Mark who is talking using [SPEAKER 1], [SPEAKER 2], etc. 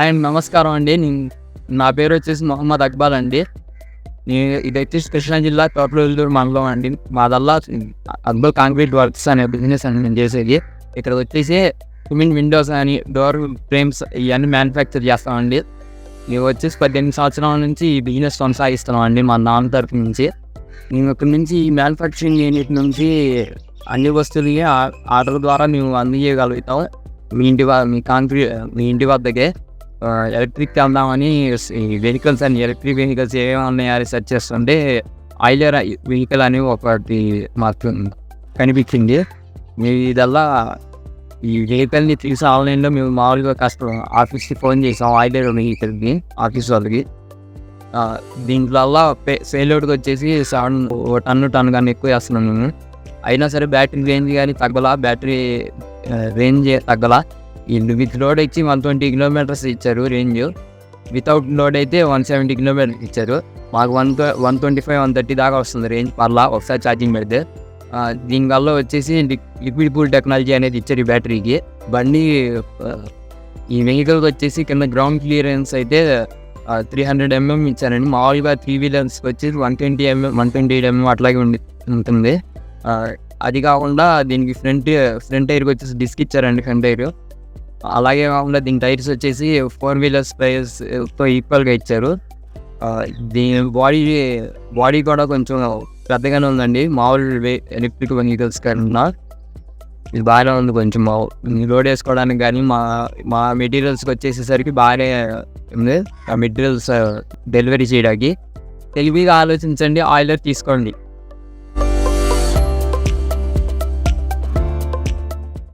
[SPEAKER 1] And నమస్కారం అండి. నేను నా పేరు వచ్చేసి మొహమ్మద్ అక్బాల్ అండి. నేను ఇది వచ్చేసి కృష్ణా జిల్లా తోటలూరు మండలం అండి. మాదల్లా అక్బల్ కాంక్రీట్ వర్క్స్ అనే బిజినెస్ అని నేను చేసేది. ఇక్కడ వచ్చేసి సిమెంట్ విండోస్ అని డోర్ ఫ్రేమ్స్ ఇవన్నీ మ్యానుఫ్యాక్చర్ చేస్తామండి మేము వచ్చేసి పద్దెనిమిది సంవత్సరాల నుంచి ఈ బిజినెస్ కొనసాగిస్తున్నాం అండి మా నాన్న తరఫు నుంచి. మేము ఇక్కడ నుంచి ఈ మ్యానుఫ్యాక్చరింగ్ యూనిట్ నుంచి అన్ని వస్తువులకి ఆర్డర్ ద్వారా మేము అందజేయగలుగుతాం. మీ ఇంటి వా మీ కాంక్రీట్ మీ ఇంటి వద్దకే. ఎలక్ట్రిక్ వెళ్దామని వెహికల్స్ అని ఎలక్ట్రిక్ వెహికల్స్ ఏమేమి ఉన్నాయని సెర్చ్ చేస్తుంటే ఆయిలర్ వెహికల్ అని ఒకటి మాకు కనిపించింది. మేము ఇదల్లా ఈ వెహికల్ని తీసి ఆన్లైన్లో మేము మామూలుగా కష్టం ఆఫీస్కి ఫోన్ చేసాం ఆయిలర్ వెహికల్కి ఆఫీస్ వాళ్ళకి. దీంట్లో పే సేల్అవుట్కి వచ్చేసి సెవెన్ ఓ టన్ను టన్ కానీ ఎక్కువ వేస్తున్నాను అయినా సరే బ్యాటరీ రేంజ్ కానీ తగ్గలా బ్యాటరీ రేంజ్ తగ్గలా వీళ్ళు విత్ లోడ్ ఇచ్చి వన్ ట్వంటీ కిలోమీటర్స్ ఇచ్చారు రేంజ్ వితౌట్ లోడ్ అయితే వన్ సెవెంటీ కిలోమీటర్స్ ఇచ్చారు. మాకు one one twenty five one thirty దాకా వస్తుంది రేంజ్ పర్లా ఒకసారి ఛార్జింగ్ పెడితే. దీనివల్ల వచ్చేసి లిక్విడ్ కూల్ టెక్నాలజీ అనేది ఇచ్చారు ఈ బ్యాటరీకి బండి ఈ వెహికల్కి వచ్చేసి కింద గ్రౌండ్ క్లియరెన్స్ అయితే త్రీ హండ్రెడ్ ఎంఎం ఇచ్చారండి. మామూలుగా త్రీ వీలర్స్కి వచ్చేసి one twenty mm one twenty eight mm అట్లాగే ఉండి ఉంటుంది. అది కాకుండా దీనికి ఫ్రంట్ ఫ్రంట్ టైర్కి వచ్చేసి డిస్క్ ఇచ్చారండి ఫ్రంట్ టైర్ అలాగే కాకుండా దీని టైర్స్ వచ్చేసి ఫోర్ వీలర్స్ టైర్స్తో ఈక్వల్గా ఇచ్చారు. దీని బాడీ బాడీ కూడా కొంచెం పెద్దగానే ఉందండి. మామూలు ఎలక్ట్రిక్ వెహికల్స్ కన్నా. ఇది బాగానే ఉంది కొంచెం మా లోడ్ వేసుకోవడానికి కానీ మా మా మెటీరియల్స్కి వచ్చేసేసరికి బాగానే ఉంది. ఆ మెటీరియల్స్ డెలివరీ చేయడానికి. తెలివిగా ఆలోచించండి ఆయిలర్ తీసుకోండి.